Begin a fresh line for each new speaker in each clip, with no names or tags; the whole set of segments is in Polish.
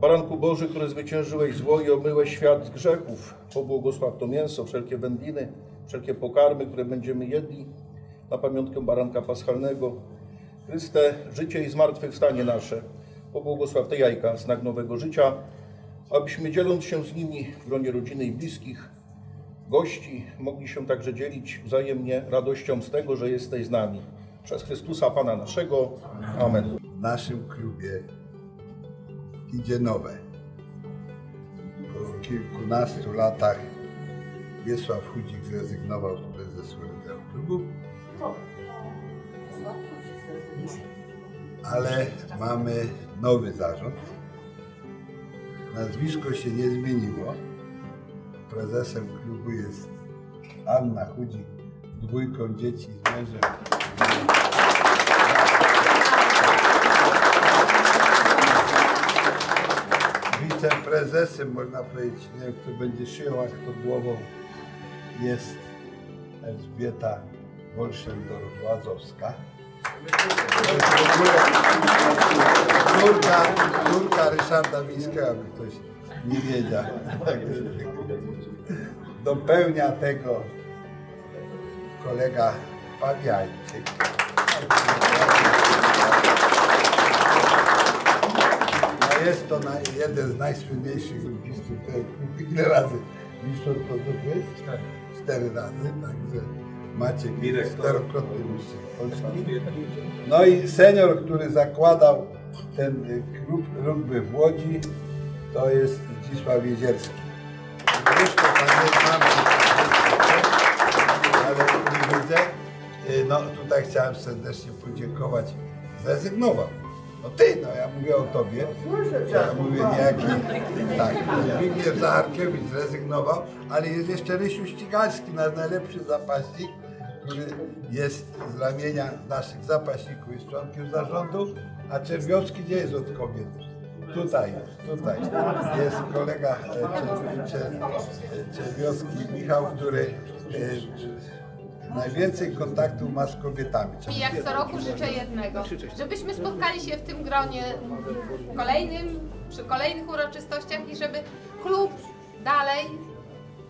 Baranku Boży, który zwyciężyłeś zło i omyłeś świat grzechów, pobłogosław to mięso, wszelkie wędliny, wszelkie pokarmy, które będziemy jedli na pamiątkę Baranka Paschalnego. Chryste, życie i zmartwychwstanie nasze, pobłogosław te jajka, znak nowego życia, abyśmy dzieląc się z nimi w gronie rodziny i bliskich, gości, mogli się także dzielić wzajemnie radością z tego, że jesteś z nami. Przez Chrystusa Pana naszego. Amen.
w naszym klubie idzie nowe. Po kilkunastu latach Wiesław Chudzik zrezygnował z prezesury klubu, ale mamy nowy zarząd. Nazwisko się nie zmieniło. Prezesem klubu jest Anna Chudzik dwójką dzieci z mężem. Wiceprezesem, można powiedzieć, nie kto będzie szyją, a kto głową, jest Elżbieta Wolszendor-Łazowska. Córka, córka Ryszarda Mińskiego, aby ktoś nie wiedział. Dopełnia tego kolega Pawiańczyk. No jest to na, jeden z najsłynniejszych który ile razy mistrzostwo zdobyłeś? Cztery. Cztery razy, także Maciek jest czterokrotny mistrz Polski. No i senior, który zakładał ten y, klub rugby w Łodzi, to jest Zdzisław Jezierski. Jeszcze tam jest ale nie widzę. Y, No tutaj chciałem serdecznie podziękować. Zrezygnował. No ty, no ja mówię o tobie. Ja mówię niejaki. Tak, Zbigniew Zacharkiewicz zrezygnował, ale jest jeszcze Rysiu Ścigalski, nasz najlepszy zapaśnik, który jest z ramienia naszych zapaśników, jest członkiem zarządu, a Czerwiowski gdzie jest od kobiet? Tutaj, tutaj. Jest kolega e, Czer- Czer- Czerwiowski Michał, który e, najwięcej kontaktów ma z kobietami.
I jak co roku życzę jednego, żebyśmy spotkali się w tym gronie kolejnym, przy kolejnych uroczystościach i żeby klub dalej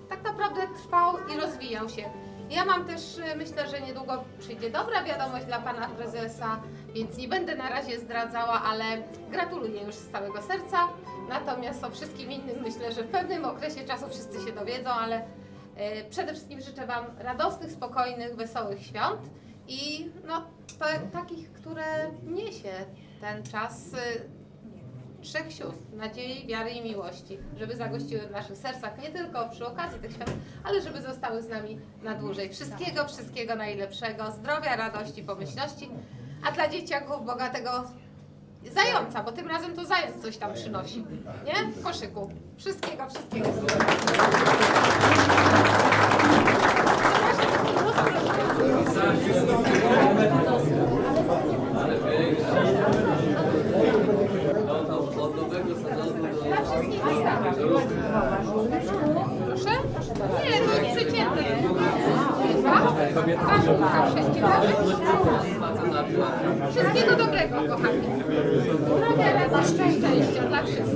tak naprawdę trwał i rozwijał się. Ja mam też, e, myślę, że niedługo przyjdzie dobra wiadomość dla pana prezesa, więc nie będę na razie zdradzała, ale gratuluję już z całego serca. Natomiast o wszystkim innym myślę, że w pewnym okresie czasu wszyscy się dowiedzą, ale przede wszystkim życzę Wam radosnych, spokojnych, wesołych świąt i no, to, takich, które niesie ten czas y, trzech sióstr, nadziei, wiary i miłości, żeby zagościły w naszych sercach nie tylko przy okazji tych świąt, ale żeby zostały z nami na dłużej. Wszystkiego, wszystkiego najlepszego, zdrowia, radości, pomyślności, a dla dzieciaków bogatego zająca, bo tym razem to zając coś tam przynosi, nie? W koszyku. Wszystkiego, wszystkiego. Dla wszystkich Proszę? Nie, to jest przeciętne. Wszystkiego dobrego, kochani. I szczęścia dla wszystkich.